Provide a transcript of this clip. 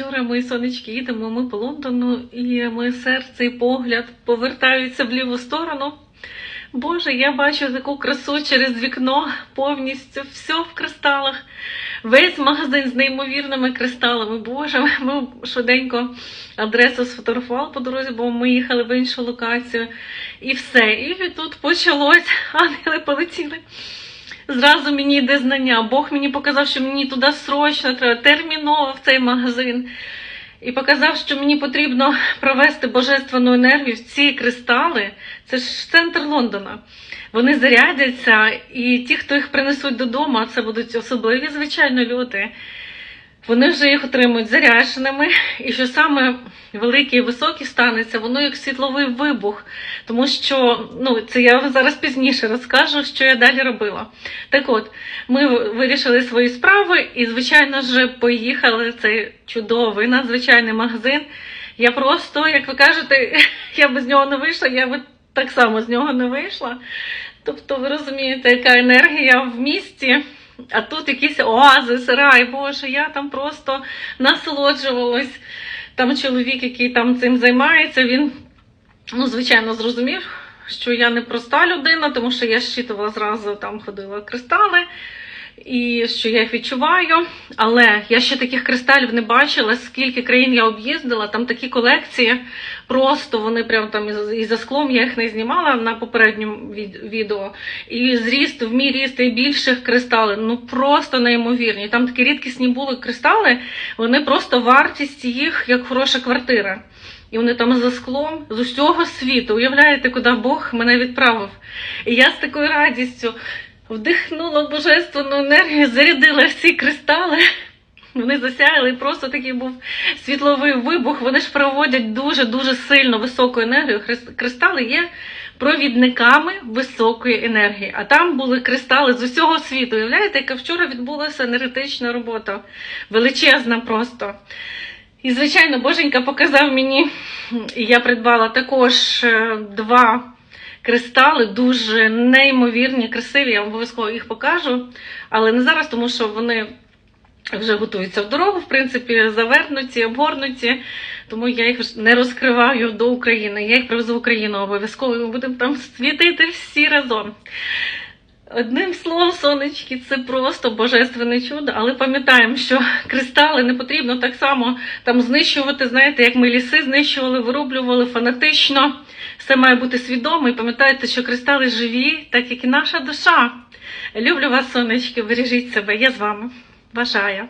Вчора мої сонечки їдемо ми по Лондону, і моє серце і погляд повертаються в ліву сторону. Боже, я бачу таку красу через вікно, повністю все в кристалах. Весь магазин з неймовірними кристалами. Боже, ми швиденько адресу сфотографували по дорозі, бо ми їхали в іншу локацію. І все. І тут почалось, ангели полетіли. Зразу мені йде знання. Бог мені показав, що мені туди срочно треба, терміново в цей магазин. І показав, що мені потрібно провести божественну енергію в ці кристали. Це ж центр Лондона. Вони зарядяться, і ті, хто їх принесуть додому, це будуть особливі, звичайно, люди. Вони вже їх отримують зарядженими, і що саме велике і високе станеться, воно як світловий вибух. Тому що ну, це я зараз пізніше розкажу, що я далі робила. Так от, ми вирішили свої справи і, звичайно ж, поїхали в цей чудовий надзвичайний магазин. Я просто, як ви кажете, я без нього не вийшла, я би так само з нього не вийшла. Тобто, ви розумієте, яка енергія в місті. А тут якісь оазис, рай, боже, я там просто насолоджувалась. Там чоловік, який там цим займається, він, ну, звичайно, зрозумів, що я не проста людина, тому що я щитувала зразу, там ходила кристали, і що я їх відчуваю. Але я ще таких кристалів не бачила, скільки країн я об'їздила, там такі колекції, просто вони прям там і за- склом я їх не знімала на попередньому від- відео. І зріст, в мій ріст і більших кристалів, ну просто неймовірні. Там такі рідкісні були кристали, вони просто вартість їх як хороша квартира. І вони там за склом з усього світу. Уявляєте, куди Бог мене відправив? І я з такою радістю вдихнула божественну енергію, зарядила всі кристали. Вони засяяли, і просто такий був світловий вибух. Вони ж проводять дуже-дуже сильно високу енергію. Кристали є провідниками високої енергії. А там були кристали з усього світу. Уявляєте, яка вчора відбулася енергетична робота. Величезна просто. І, звичайно, Боженька показав мені, і я придбала також е, два кристали, дуже неймовірні, красиві. Я обов'язково їх покажу. Але не зараз, тому що вони вже готуються в дорогу, в принципі, завернуті, обгорнуті. Тому я їх не розкриваю до України. Я їх привезу в Україну обов'язково. і Ми будемо там світити всі разом. Одним словом, сонечки, це просто божественне чудо, але пам'ятаємо, що кристали не потрібно так само там знищувати, знаєте, як ми ліси знищували, вирублювали фанатично. Все має бути свідомо. І пам'ятайте, що кристали живі, так як і наша душа. Люблю вас, сонечки, бережіть себе. Я з вами. Бажаю.